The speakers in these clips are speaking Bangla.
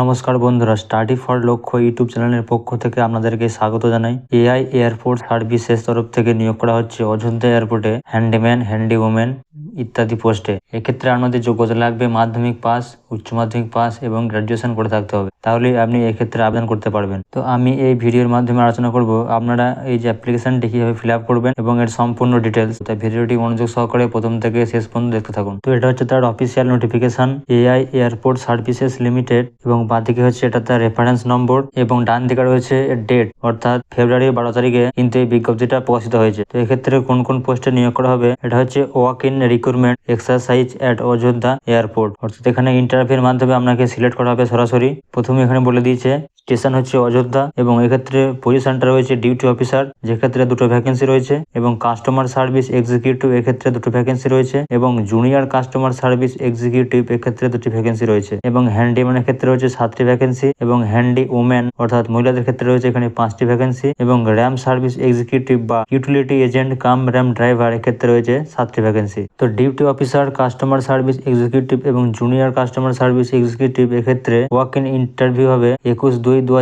নমস্কার বন্ধুরা, স্টাডি ফর লক্ষ্য ইউটিউব চ্যানেলের পক্ষ থেকে আপনাদেরকে স্বাগত জানাই। এআই এয়ারপোর্ট সার্ভিসেস তরফ থেকে নিয়োগ করা হচ্ছে অযোধ্যা এয়ারপোর্টে হ্যান্ডিম্যান হ্যান্ডি ওমেন ইত্যাদি পোস্টে। এক্ষেত্রে আপনাদের যোগ্যতা লাগবে মাধ্যমিক পাস, উচ্চ মাধ্যমিক পাস এবং গ্র্যাজুয়েশন করে থাকতে হবে। তাহলে আপনি এক্ষেত্রে আবেদন করতে পারবেন। তো আমি এই ভিডিওর মাধ্যমে আলোচনা করব আপনারা এই যে অ্যাপ্লিকেশনটি কীভাবে ফিল আপ করবেন এবং এর সম্পূর্ণ ডিটেলস তাই ভিডিওটি মনোযোগ সহকারে প্রথম থেকে শেষ পর্যন্ত দেখতে থাকুন। তো এটা হচ্ছে তার official notification AI airport services limited এবং বাঁদিকে হচ্ছে এটা তার রেফারেন্স নম্বর এবং ডান দিকে রয়েছে ডেট অর্থাৎ ফেব্রুয়ারি বারো তারিখে কিন্তু এই বিজ্ঞপ্তিটা প্রকাশিত হয়েছে। তো এক্ষেত্রে কোন কোন পোস্টে নিয়োগ করা হবে? এটা হচ্ছে walk in recruitment exercise at Ayodhya airport অর্থাৎ এখানে ইন্টারভিউর মাধ্যমে আপনাকে সিলেক্ট করা হবে সরাসরি। প্রথমে এখানে বলে দিয়েছে স্টেশন হচ্ছে অযোধ্যা এবং এক্ষেত্রে পজিশনটা রয়েছে ডিউটি অফিসার যেক্ষেত্রে দুটো ভ্যাকেন্সি রয়েছে এবং কাস্টমার সার্ভিস এক্সিকিউটিভ এক্ষেত্রে দুটো ভ্যাকেন্সি রয়েছে এবং জুনিয়র কাস্টমার সার্ভিস এক্সিকিউটিভ এক্ষেত্রে দুটি ভ্যাকেন্সি রয়েছে এবং হ্যান্ডিম্যানের ক্ষেত্রে রয়েছে সাতটি ভ্যাকেন্সি এবং হ্যান্ডি ওমেন অর্থাৎ মহিলাদের ক্ষেত্রে রয়েছে এখানে পাঁচটি ভ্যাকেন্সি এবং র্যাম সার্ভিস এক্সিকিউটিভ বা utility agent cum ramp driver এক্ষেত্রে রয়েছে সাতটি ভ্যাকেন্সি তো duty officer, customer service executive এবং জুনিয়র কাস্টমার সার্ভিস এক্সিকিউটিভ এক্ষেত্রে ওয়াক ইন ইন্টারভিউ হবে একুশ দুই দু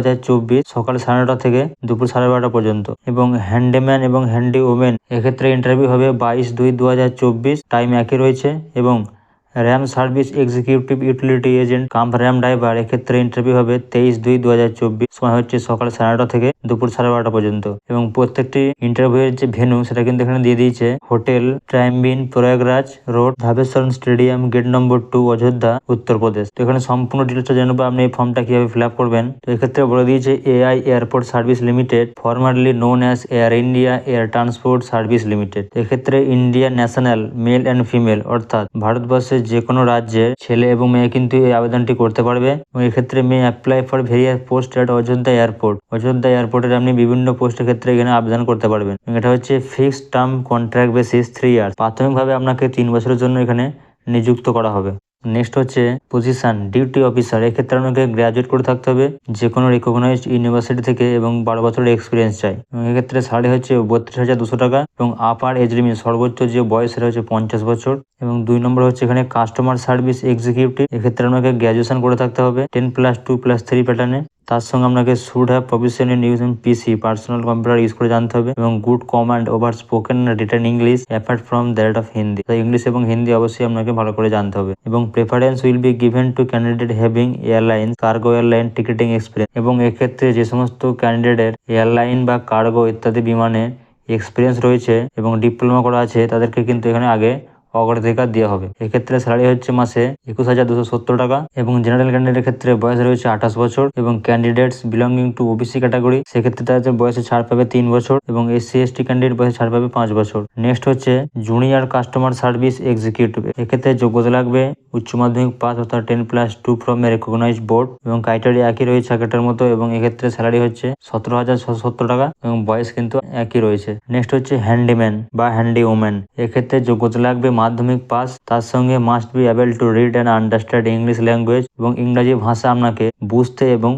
সকাল সাড়ে নটা থেকে দুপুর সাড়ে বারোটা পর্যন্ত। এবং হ্যান্ডিম্যান এবং হ্যান্ডি ওমেন এক্ষেত্রে ইন্টারভিউ হবে বাইশ দুই দু টাইম একই রয়েছে এবং ramp service executive utility agent cum ramp driver এক্ষেত্রে ইন্টারভিউ হবে তেইশ দুই দু হাজার চব্বিশ, সময় হচ্ছে সকাল সাড়ে নটা থেকে দুপুর সাড়ে বারোটা পর্যন্ত। এবং প্রত্যেকটি ইন্টারভিউয়ের যে ভেনু সেটা কিন্তু এখানে দিয়ে দিয়েছে। হোটেল ট্রাইমবিন Prayagraj road ধাবেশ্বরন stadium gate number two Ayodhya Uttar Pradesh তো এখানে সম্পূর্ণ ডিটেলসটা জানব আপনি এই ফর্মটা কীভাবে ফিল আপ করবেন। তো এক্ষেত্রে বলে দিয়েছে AI airport service limited formerly known as air India air transport service limited এক্ষেত্রে India national male and female অর্থাৎ ভারতবর্ষের যে কোনো রাজ্যে ছেলে এবং মেয়ে কিন্তু এই আবেদনটি করতে পারবে এবং এক্ষেত্রে মেয়ে apply for various post at Ayodhya airport Ayodhya এয়ারপোর্টের আপনি বিভিন্ন পোস্টের ক্ষেত্রে এখানে আবেদন করতে পারবেন। এটা হচ্ছে fixed term contract basis three years প্রাথমিকভাবে আপনাকে তিন বছরের জন্য এখানে নিযুক্ত করা হবে। নেক্সট হচ্ছে পজিশন ডিউটি অফিসার এক্ষেত্রে আপনাকে গ্রাজুয়েট করে থাকতে হবে যে কোনো রিকগনাইজড ইউনিভার্সিটি থেকে এবং বারো বছরের এক্সপিরিয়েন্স চাই। এক্ষেত্রে সাড়ে হচ্ছে বত্রিশ হাজার দুশো টাকা এবং আপার এজ লিমিট সর্বোচ্চ যে বয়স সেটা হচ্ছে পঞ্চাশ বছর। এবং দুই নম্বর হচ্ছে এখানে কাস্টমার সার্ভিস এক্সিকিউটিভ এক্ষেত্রে আপনাকে গ্র্যাজুয়েশন করে থাকতে হবে ten plus two plus three প্যাটার্নে তার সঙ্গে আপনাকে should have profession in PC personal computer use করে জানতে হবে এবং good command over spoken written English apart from that of Hindi English এবং হিন্দি অবশ্যই আপনাকে ভালো করে জানতে হবে। এবং preference will be given to candidate having airline cargo airline ticketing experience এবং এক্ষেত্রে যে সমস্ত ক্যান্ডিডেটের এয়ারলাইন বা কার্গো ইত্যাদি বিমানে এক্সপিরিয়েন্স রয়েছে এবং ডিপ্লোমা করা আছে, তাদেরকে কিন্তু এখানে আগে অগ্রাধিকার দেওয়া হবে। এক্ষেত্রে স্যালারি হচ্ছে মাসে একুশ হাজার দুশো সত্তর টাকা এবং জেনারেল ক্যান্ডিডেটের ক্ষেত্রে বয়স রয়েছে আঠাশ বছর এবং candidates belonging to OBC category সেক্ষেত্রে তাদের বয়সে ছাড় পাবে তিন বছর এবং এসসি এসটি ক্যান্ডিডেট বয়সে ছাড় পাবে পাঁচ বছর। নেক্সট হচ্ছে জুনিয়র কাস্টমার সার্ভিস এক্সিকিউটিভ এক্ষেত্রে যোগ্যতা লাগবে উচ্চ মাধ্যমিক পাস অর্থাৎ ten plus two from a recognise board এবং ক্রাইটেরিয়া একই রয়েছে আগেটার মতো এবং এক্ষেত্রে স্যালারি হচ্ছে সতেরো হাজার ছশো সত্তর টাকা এবং বয়স কিন্তু একই রয়েছে। নেক্সট হচ্ছে হ্যান্ডিম্যান বা হ্যান্ডি ওম্যান এক্ষেত্রে যোগ্যতা লাগবে মাধ্যমিক পাস, তার সঙ্গে must be able to read and understand English language এবং ইংরাজি ভাষা আপনাকে বুঝতে এবং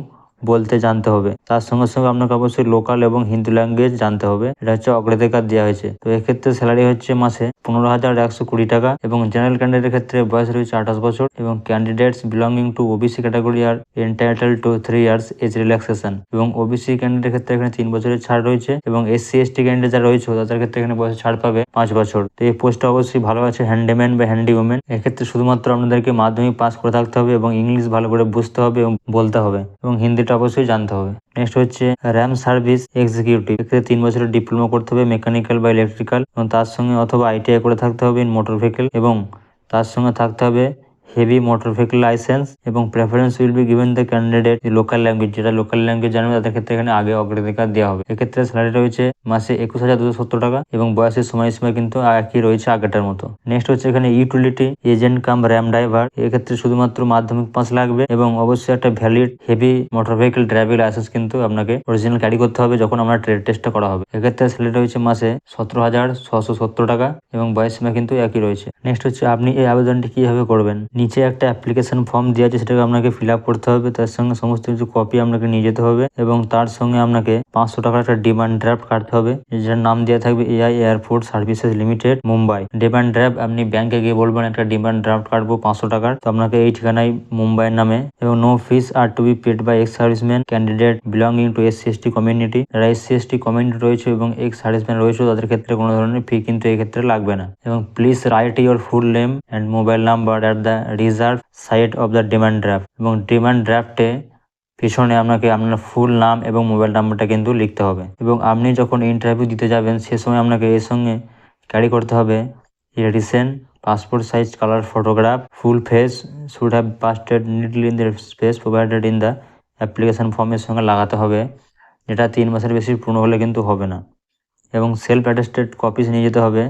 বলতে জানতে হবে। তার সঙ্গে সঙ্গে আপনাকে অবশ্যই লোকাল এবং হিন্দি ল্যাঙ্গুয়েজ জানতে হবে। এটা হচ্ছে অগ্রাধিকার দেওয়া হয়েছে। তো এক্ষেত্রে স্যালারি হচ্ছে মাসে পনেরো হাজার একশো কুড়ি টাকা এবং জেনারেল ক্যান্ডিডেটের ক্ষেত্রে বয়স রয়েছে আঠাশ বছর এবং candidates belonging to OBC category are entitle to three years age relaxation এবং ওবিসি ক্যান্ডিডেটের ক্ষেত্রে এখানে তিন বছরের ছাড় রয়েছে এবং এসসি এসটি ক্যান্ডিডেট যারা রয়েছে, তাদের ক্ষেত্রে এখানে বয়স ছাড় পাবে পাঁচ বছর। তো এই পোস্টটা অবশ্যই ভালো আছে হ্যান্ডিম্যান বা হ্যান্ডি ওমেন এক্ষেত্রে শুধুমাত্র আপনাদেরকে মাধ্যমিক পাস করে থাকতে হবে এবং ইংলিশ ভালো করে বুঝতে হবে এবং বলতে হবে এবং হিন্দিটা অবশ্যই জানতে হবে। নেক্সট হচ্ছে র্যাম সার্ভিস এক্সিকিউটিভ এক্ষেত্রে তিন বছরের ডিপ্লোমা করতে হবে মেকানিক্যাল বা ইলেকট্রিক্যাল এবং তার সঙ্গে অথবা আইটিআই করে থাকতে হবে ইন মোটর ভেহিকেল এবং তার সঙ্গে থাকতে হবে হেভি মোটর ভেহিকেল লাইসেন্স এবং preference will be given the candidate local language যেটা লোকাল ল্যাঙ্গুয়েজ জানবে, তাদের ক্ষেত্রে এখানে আগে অগ্রাধিকার দেওয়া হবে। এক্ষেত্রে স্যালারি রয়েছে মাসে একুশ হাজার দুশো সত্তর টাকা এবং বয়সের সময়সীমা কিন্তু একই রয়েছে আগেটার মতো। নেক্সট হচ্ছে এখানে utility agent cum ramp driver এক্ষেত্রে শুধুমাত্র মাধ্যমিক পাস লাগবে এবং অবশ্যই একটা valid heavy motor vehicle driving licence কিন্তু আপনাকে অরিজিনাল ক্যারি করতে হবে যখন আমরা ট্রেড টেস্টটা করা হবে। এক্ষেত্রে স্যালারি রয়েছে মাসে সতেরো হাজার ছশো সত্তর টাকা এবং বয়স সীমা কিন্তু একই রয়েছে। নেক্সট হচ্ছে আপনি এই আবেদনটি কীভাবে করবেন? নিচে একটা অ্যাপ্লিকেশন ফর্ম দেওয়া আছে, সেটাকে আপনাকে ফিল করতে হবে। তার সঙ্গে সমস্ত কিছু কপি আপনাকে নিয়ে যেতে হবে এবং তার সঙ্গে আপনাকে পাঁচশো টাকার একটা ডিমান্ড ড্রাফট কাটতে হবে। যেটার নাম দেওয়া থাকবে AI airport services limited Mumbai demand draft আপনি ব্যাংকে গিয়ে বলবেন, একটা ডিমান্ড ড্রাফট কাটবো পাঁচশো টাকার। তো আপনাকে এই ঠিকানায় মুম্বাইয়ের নামে এবং no fees are to be paid by ex serviceman candidate belonging to S C S T community যারা S C S T community রয়েছে এবং এক্স সার্ভিসম্যান রয়েছে, তাদের ক্ষেত্রে কোনো ধরনের ফি কিন্তু এই ক্ষেত্রে লাগবে না। এবং please write your full name and mobile number at the reverse side of the demand draft এবং ডিমান্ড ড্রাফটে পিছনে আপনাকে আপনার ফুল নাম এবং মোবাইল নাম্বারটা কিন্তু লিখতে হবে। এবং আপনি যখন ইন্টারভিউ দিতে যাবেন, সে সময় আপনাকে এর সঙ্গে ক্যারি করতে হবে recent passport size colour photograph full face should have pasted neatly in the space provided in the application ফর্মের সঙ্গে লাগাতে হবে। যেটা তিন মাসের বেশি পূর্ণ হলে কিন্তু হবে না। এবং সেলফ অ্যাটেস্টেড কপিস নিয়ে যেতে হবে।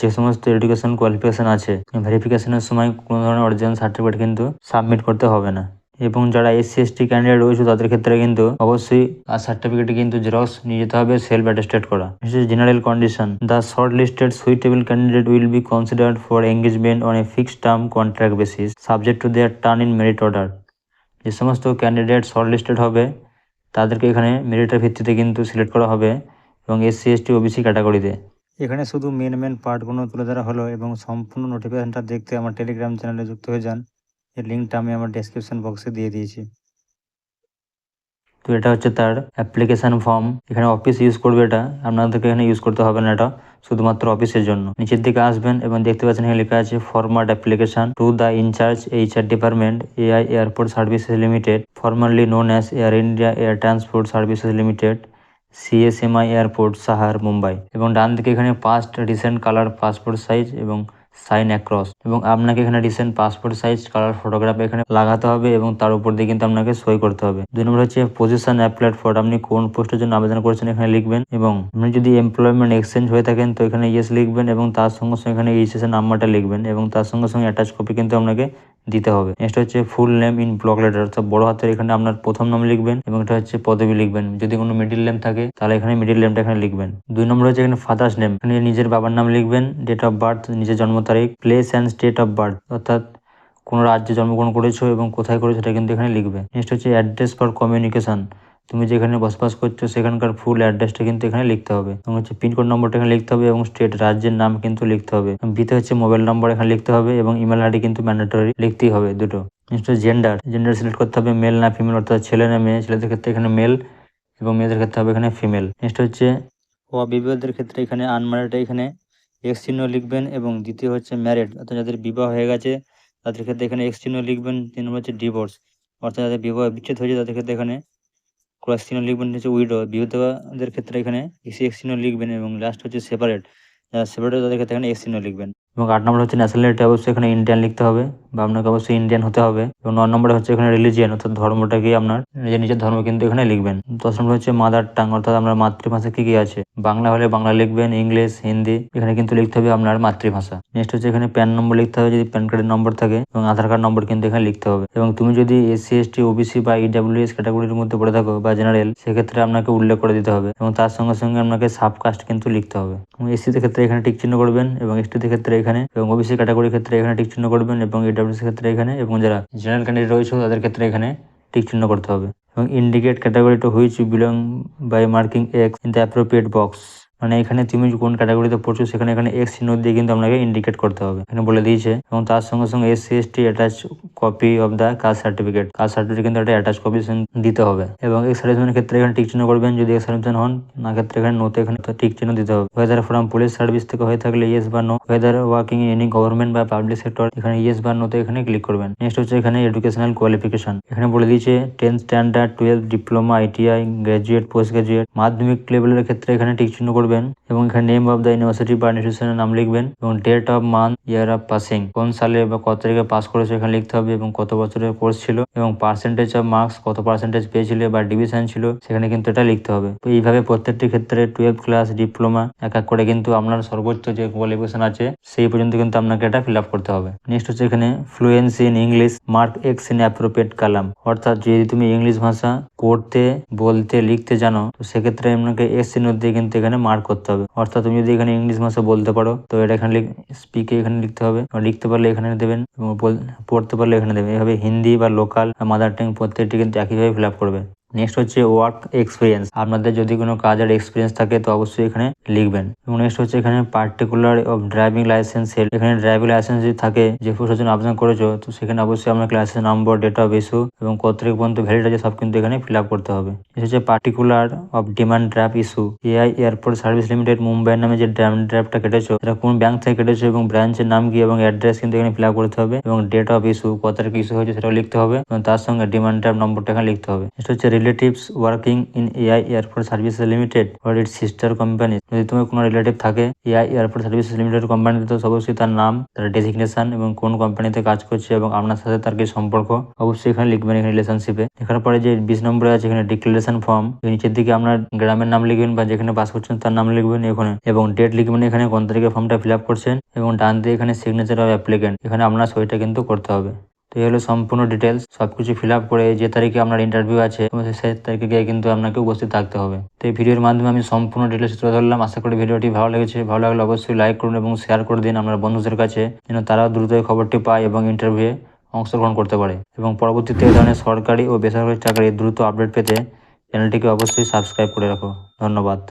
যে সমস্ত এডুকেশন কোয়ালিফিকেশান আছে ভেরিফিকেশনের সময় কোনো ধরনের অরিজিনাল সার্টিফিকেট কিন্তু সাবমিট করতে হবে না। এবং যারা এসসি এসটি ক্যান্ডিডেট রয়েছে, তাদের ক্ষেত্রে কিন্তু অবশ্যই আর সার্টিফিকেটে কিন্তু জেরক্স নিয়ে যেতে হবে সেলফ অ্যাটেস্টেড করা। General condition the shortlisted suitable candidate will be considered for engagement on a fixed term contract basis subject to their turn in merit order যে সমস্ত ক্যান্ডিডেট শর্ট লিস্টেড হবে, তাদেরকে এখানে মেরিটের ভিত্তিতে কিন্তু সিলেক্ট করা হবে, এবং এসসি এসটি ওবিসি ক্যাটাগরিতে এখানে শুধু মেন মেন পার্টগুলো তুলে ধরা হলো এবং সম্পূর্ণ নোটিফিকেশনটা দেখতে আমার টেলিগ্রাম চ্যানেলে যুক্ত হয়ে যান। এর লিঙ্কটা আমি আমার ডেসক্রিপশন বক্সে দিয়ে দিয়েছি। তো এটা হচ্ছে তার অ্যাপ্লিকেশান ফর্ম এখানে অফিস ইউজ করবে এটা। আপনাদেরকে এখানে ইউজ করতে হবে না এটা, শুধুমাত্র অফিসের জন্য। নিচের দিকে আসবেন এবং দেখতে পাচ্ছেন এখানে লেখা আছে format application to the incharge HR department AI airport services limited formally known as Air India air transport services limited CSMI airport Sahar Mumbai এবং ডান দিকে এখানে paste recent colour passport size এবং সাইন অ্যাক্রস এবং আপনাকে এখানে recent passport size colour photograph এখানে লাগাতে হবে এবং তার উপর দিয়ে কিন্তু আপনাকে সই করতে হবে। দুই নম্বর হচ্ছে পজিশন অ্যাপ্লাইড ফর আপনি কোন পোস্টের জন্য আবেদন করেছেন এখানে লিখবেন এবং আপনি যদি এমপ্লয়মেন্ট এক্সচেঞ্জ হয়ে থাকেন তো এখানে ইয়েস লিখবেন এবং তার সঙ্গে সঙ্গে এখানে রেজিস্ট্রেশন নাম্বারটা লিখবেন এবং তার সঙ্গে সঙ্গে অ্যাটাচ কপি কিন্তু আপনাকে দিতে হবে। নেক্সট হচ্ছে full name in block letter অর্থাৎ বড় হাতের এখানে আপনার প্রথম নাম লিখবেন এবং এটা হচ্ছে পদবী লিখবেন। যদি কোনো মিডিল নেম থাকে, তাহলে এখানে মিডিল নেমটা এখানে লিখবেন। দুই নম্বর হচ্ছে এখানে ফাদার্স নেম এখানে নিজের বাবার নাম লিখবেন ডেট অফ বার্থ নিজের জন্ম তারিখ place and state of birth অর্থাৎ কোনো রাজ্যে জন্মগ্রহণ করেছ এবং কোথায় করেছ সেটা কিন্তু এখানে লিখবে নেক্সট হচ্ছে অ্যাড্রেস ফর কমিউনিকেশন তুমি যেখানে বসবাস করছ, সেখানকার ফুল অ্যাড্রেসটা কিন্তু এখানে লিখতে হবে এবং হচ্ছে পিনকোড নম্বরটা এখানে লিখতে হবে এবং স্টেট রাজ্যের নাম কিন্তু লিখতে হবে। বিতে হচ্ছে মোবাইল নম্বর এখানে লিখতে হবে এবং ইমেল আইডি কিন্তু ম্যান্ডেটরি লিখতেই হবে দুটো। নেক্সট জেন্ডার জেন্ডার সিলেক্ট করতে হবে মেল না ফিমেল অর্থাৎ ছেলে না মেয়ে। ছেলেদের ক্ষেত্রে এখানে মেল এবং মেয়েদের ক্ষেত্রে হবে এখানে ফিমেল নেক্সট হচ্ছে অবিবাহিতদের ক্ষেত্রে এখানে আনম্যারিড এখানে এক্স চিহ্ন লিখবেন এবং দ্বিতীয় হচ্ছে ম্যারিড অর্থাৎ যাদের বিবাহ হয়ে গেছে, তাদের ক্ষেত্রে এখানে এক্স চিহ্ন লিখবেন। তিন নম্বর হচ্ছে ডিভোর্স অর্থাৎ যাদের বিবাহ বিচ্ছেদ হয়েছে, তাদের ক্ষেত্রে এখানে ক্রস চিহ্ন লিখবেন হচ্ছে উইডো বিধবাদের ক্ষেত্রে এখানে এক্স চিহ্ন লিখবেন এবং লাস্ট হচ্ছে সেপারেট যারা সেপারেট তাদের ক্ষেত্রে এখানে এক্স চিহ্ন লিখবেন। এবং আট নম্বর হচ্ছে ন্যাশনালিটি অবশ্যই এখানে ইন্ডিয়ান লিখতে হবে বা আপনাকে অবশ্যই ইন্ডিয়ান হতে হবে এবং নয় নম্বরে হচ্ছে এখানে রিলিজিয়ান অর্থাৎ ধর্মটাকে আপনার নিজের নিজের ধর্ম কিন্তু এখানে লিখবেন। দশ নম্বর হচ্ছে মাদার টাং অর্থাৎ আপনার মাতৃভাষা কি কি আছে? বাংলা হলে বাংলা লিখবেন, ইংলিশ, হিন্দি, এখানে কিন্তু লিখতে হবে আপনার মাতৃভাষা। নেক্সট হচ্ছে এখানে প্যান নম্বর লিখতে হবে যদি প্যান কার্ডের নম্বর থাকে এবং আধার কার্ড নম্বর কিন্তু এখানে লিখতে হবে। এবং তুমি যদি এসসি এসটি ওবিসি বা ইডাব্লিউএস ক্যাটাগরির মধ্যে পড়ে থাকো বা জেনারেল সেক্ষেত্রে আপনাকে উল্লেখ করে দিতে হবে এবং তার সঙ্গে সঙ্গে আপনাকে সাবকাস্ট কিন্তু লিখতে হবে। এবং এসসিদের ক্ষেত্রে এখানে টিক চিহ্ন করবেন এবং এসটিদের ক্ষেত্রে এখানে এবং ওবিসি ক্যাটাগরির ক্ষেত্রে এখানে টিক চিহ্ন করবেন এবং এডাব্লিউসি ক্ষেত্রে এখানে এবং যারা জেনারেল ক্যান্ডিডেট রয়েছে তাদের ক্ষেত্রে এখানে টিক চিহ্ন করতে হবে। এবং indicate category to which belong by marking X in the appropriate box মানে এখানে তুমি কোন ক্যাটাগরিতে পড়ছো সেখানে এখানে এক্স চিহ্ন দিয়ে কিন্তু আপনাকে ইন্ডিকেট করতে হবে। এখানে বলে দিয়েছে এবং তার সঙ্গে সঙ্গে S C S T attach copy of the caste certificate caste certificate কিন্তু একটা অ্যাটাচ কপি দিতে হবে। এবং এক্স ক্ষেত্রে এখানে টিক চিহ্ন করবেন। যদি এক্স হন, না ক্ষেত্রে এখানে নোতে এখানে টিক চিহ্ন দিতে হবে। ওয়েদার ফ্রম পুলিশ সার্ভিস থেকে হয়ে থাকলে ইয়েস বা no whether working in any government বা পাবলিক সেক্টর এখানে ইয়েস বা নোতে এখানে ক্লিক করবেন। নেক্সট হচ্ছে এখানে এডুকেশনাল কোয়ালিফিকেশন এখানে বলে দিয়েছে tenth standard twelve diploma ITI graduate post graduate মাধ্যমিক লেভেলের ক্ষেত্রে এখানে টিক চিহ্ন করবেন। এবং এখানে নেম অফ দ্য ইউনিভার্সিটি বা ইনস্টিটিউশনের নাম লিখবেন এবং date of month year of passing কোন সালে বা কত তারিখে পাস করেছে এখানে লিখতে হবে এবং কত বছরের কোর্স ছিল এবং পার্সেন্টেজ অফ মার্কস কত পার্সেন্টেজ পেয়েছিল বা ডিভিশন ছিল সেখানে কিন্তু এটা লিখতে হবে। তো এইভাবে প্রত্যেকটি ক্ষেত্রে টুয়েলভ ক্লাস ডিপ্লোমা এক এক করে কিন্তু আপনার সর্বোচ্চ যে কোয়ালিফিকেশন আছে সেই পর্যন্ত কিন্তু আপনাকে এটা ফিল আপ করতে হবে। নেক্সট হচ্ছে এখানে fluency in English mark X in appropriate column অর্থাৎ যদি তুমি ইংলিশ ভাষা পড়তে, বলতে, লিখতে জানো, তো সেক্ষেত্রে আপনাকে এস চিহ্ন দিয়ে কিন্তু এখানে মার্ক করতে হবে। অর্থাৎ তুমি যদি এখানে ইংলিশ ভাষা বলতে পারো, তো এটা এখানে স্পিকে এখানে লিখতে হবে। লিখতে পারলে এখানে দেবেন এবং পড়তে পারলে এখানে দেবেন। এভাবে হিন্দি বা লোকাল মাদার টাং প্রত্যেকটি কিন্তু একইভাবে ফিল আপ করবে। নেক্সট হচ্ছে ওয়ার্ক এক্সপিরিয়েন্স আপনাদের যদি কোনো কাজের এক্সপিরিয়েন্স থাকে, তো অবশ্যই এখানে লিখবেন। এবং নেক্সট হচ্ছে এখানে পার্টিকুলার অফ ড্রাইভিং লাইসেন্স এখানে ড্রাইভিং লাইসেন্স যদি থাকে, যে জন্য আবেদন করেছ, তো সেখানে অবশ্যই আপনার licence number date of issue এবং কত তারিখ পর্যন্ত ভ্যালিড আছে, সব কিন্তু এখানে ফিল আপ করতে হবে। হচ্ছে particular of demand draft issue AI airport service limited মুম্বাইয়ের নামে যে ড্রাফটটা কেটেছো, এটা কোন ব্যাংক থেকে কেটেছো এবং ব্রাঞ্চের নাম কি এবং অ্যাড্রেস কিন্তু এখানে ফিল আপ করতে হবে এবং ডেট অফ ইস্যু কত তারিখ ইস্যু হয়েছে সেটাও লিখতে হবে এবং তার সঙ্গে ডিমান্ড ড্রাফট নম্বরটা এখানে লিখতে হবে। হচ্ছে relatives working in AI airport services limited or it sister company যদি তোমার কোনো রিলেটিভ থাকে এআই এয়ারপোর্ট সার্ভিসেস লিমিটেড কোম্পানিতে তো অবশ্যই তার নাম, তার ডেজিগনেশন এবং কোন কোম্পানিতে কাজ করছে এবং আপনার সাথে তার কি সম্পর্ক, অবশ্যই এখানে লিখবেন, এখানে রিলেশনশিপে এখানে পরে যে বিশ নম্বরে আছে, এখানে ডিক্লারেশন ফর্ম নিচের দিকে আপনার গ্রামের নাম লিখবেন বা যেখানে পাস করছেন তার নাম লিখবেন এখানে। এবং ডেট লিখবেন এখানে, কোন তারিখে ফর্মটা ফিল আপ করছেন এবং ডান দিকে এখানে সিগনেচার অফ অ্যাপ্লিকেন্ট এখানে আপনার সইটা কিন্তু করতে হবে। তো এই হলো সম্পূর্ণ ডিটেলস সবকিছু ফিল আপ করে যে তারিখে আপনার ইন্টারভিউ আছে সেই তারিখে গিয়ে কিন্তু আপনাকে উপস্থিত থাকতে হবে। তো এই ভিডিওর মাধ্যমে আমি সম্পূর্ণ ডিটেলস তুলে ধরলাম। আশা করি ভিডিওটি ভালো লেগেছে। ভালো লাগলে অবশ্যই লাইক করুন এবং শেয়ার করে দিন আপনার বন্ধুদের কাছে, যেন তারাও দ্রুত এই খবরটি পায় এবং ইন্টারভিউয়ে অংশগ্রহণ করতে পারে। এবং পরবর্তীতে এই ধরনের সরকারি ও বেসরকারি চাকরির দ্রুত আপডেট পেতে চ্যানেলটিকে অবশ্যই সাবস্ক্রাইব করে রাখো। ধন্যবাদ।